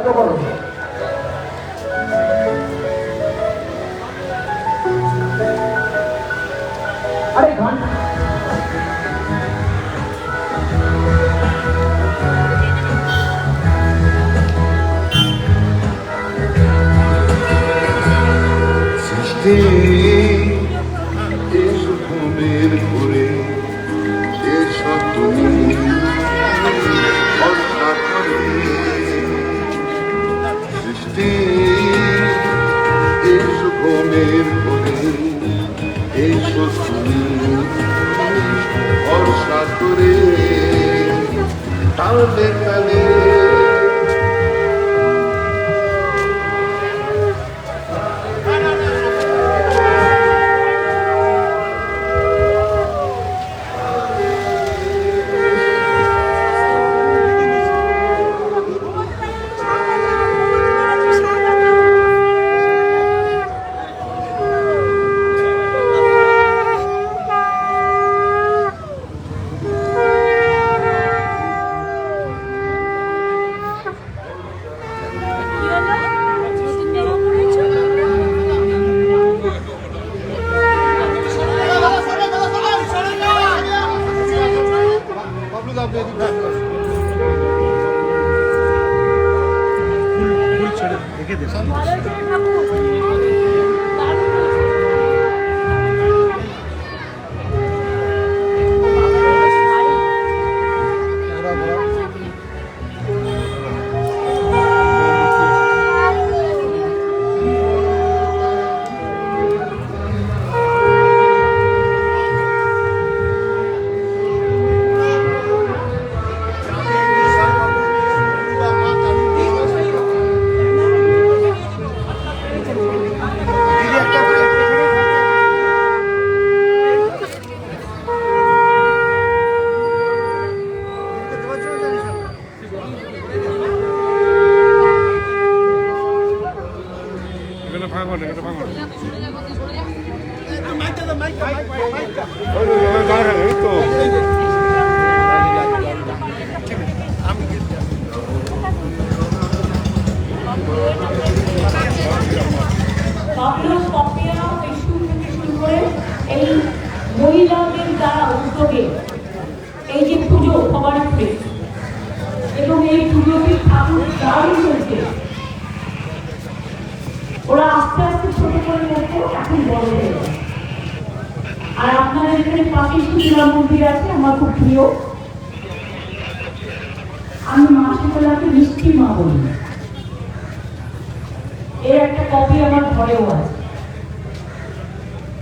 বন্ধ করো। আরে গান সৃষ্টি। এসো তুমি ভরসা করে তালে তালে এই মহিলাদের দ্বারা উদ্যোগে এই যে পুজো ভবানীপুরে এবং এই পুজোটি ঠাকুর দারুণ চলছে ওরা আস্তে আস্তে ছোট করে করছে এখন বড় হয়ে। আর আপনাদের এখানে সুন্দর মন্দির আছে, আমার খুব প্রিয়। আমি মাসিকলাকে মিষ্টি মা বলি। এর একটা কপি আমার ঘরেও আছে।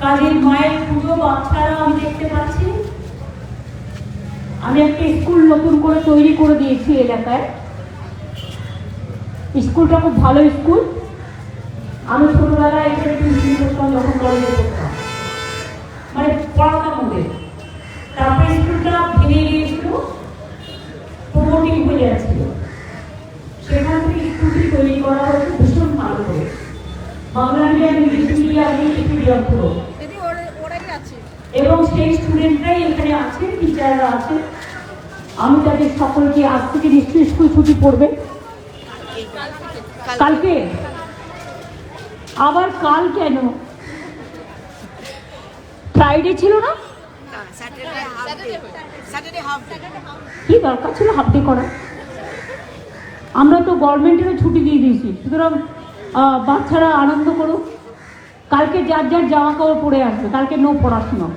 কাজের মায়ের পুজো বাচ্চারা আমি দেখতে পাচ্ছি। আমি একটা স্কুল নতুন করে তৈরি করে দিয়েছি এলাকায়। স্কুলটা খুব ভালো স্কুল। আমি ছোটবেলায় এখানে টিউশন করতাম যখন কলেজে পড়তাম মানে পড়াতাম ওদের। তারপরে স্কুলটা ভেঙে গিয়েছিল প্রমোটিং হয়ে যাচ্ছিল। সেখান থেকে স্কুলটি তৈরি করা হয়েছে ভীষণ ভালো করে। বাংলা মিডিয়াম ইংলিশ মিডিয়াম একটু আছে। এবং সেই স্টুডেন্টরাই এখানে আছে টিচাররা আছে। আমি তাদের সকলকে আজ থেকে নিশ্চয়ই স্কুল ছুটি পড়বে। কালকে? আবার কাল কেন ফ্রাইডে ছিল না Saturday half day Saturday half day কি দরকার ছিল হাফ ডে করা আমরা তো গভর্নমেন্টেরও ছুটি দিয়ে দিয়েছি সুতরাং আহ, বাচ্চারা আনন্দ করুক কালকে যার যার জামা কাপড় পরে আসবে কালকে নো পড়াশুনো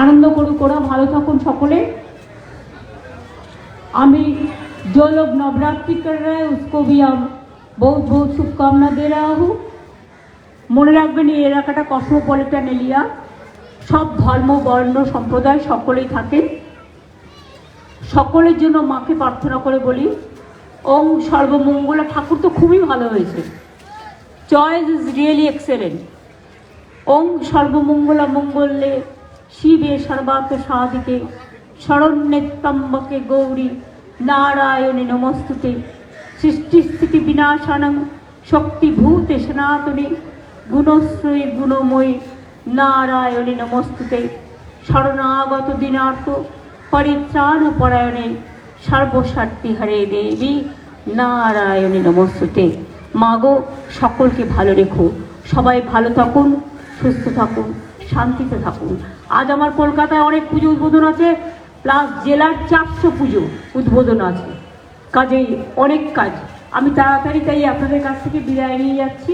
আনন্দ করুক ওরা ভালো থাকুন সকলে আমি जो लोग नवरात्रि कर रहे हैं उसको भी हम बहुत बहुत शुभकामना दे रहा हूँ মনে রাখবেন, এই এলাকাটা কসমোপলিটন এরিয়া সব ধর্ম, বর্ণ, সম্প্রদায় সকলেই থাকেন সকলের জন্য মাকে প্রার্থনা করে বলি ওং সর্বমঙ্গলা। ঠাকুর তো খুবই ভালো হয়েছে। চয়েস ইজ রিয়েলি এক্সেলেন্ট ওং সর্বমঙ্গলা, মঙ্গলে শিবে সর্বাত সাধিকে শরণ্যেত্তম্বকে গৌরী নারায়ণে নমস্তুতে। সৃষ্টিস্থিতি বিনাশানং, শক্তিভূতে সনাতনে। গুণশ্রয়ী গুণময়ী নারায়ণে নমস্তুতে শরণাগত দিনার্থ পরিত্রাণ পরায়ণে সর্বস্বার্থী হরে দেবী নারায়ণী নমস্তুতে। মাগো, সকলকে ভালো রেখো। সবাই ভালো থাকুন, সুস্থ থাকুন, শান্তিতে থাকুন। আজ আমার কলকাতায় অনেক পুজো উদ্বোধন আছে, প্লাস জেলার চারশো পুজো উদ্বোধন আছে। কাজেই অনেক কাজ। আমি তাড়াতাড়ি তাই আপনাদের কাছ থেকে বিদায় নিয়ে যাচ্ছি।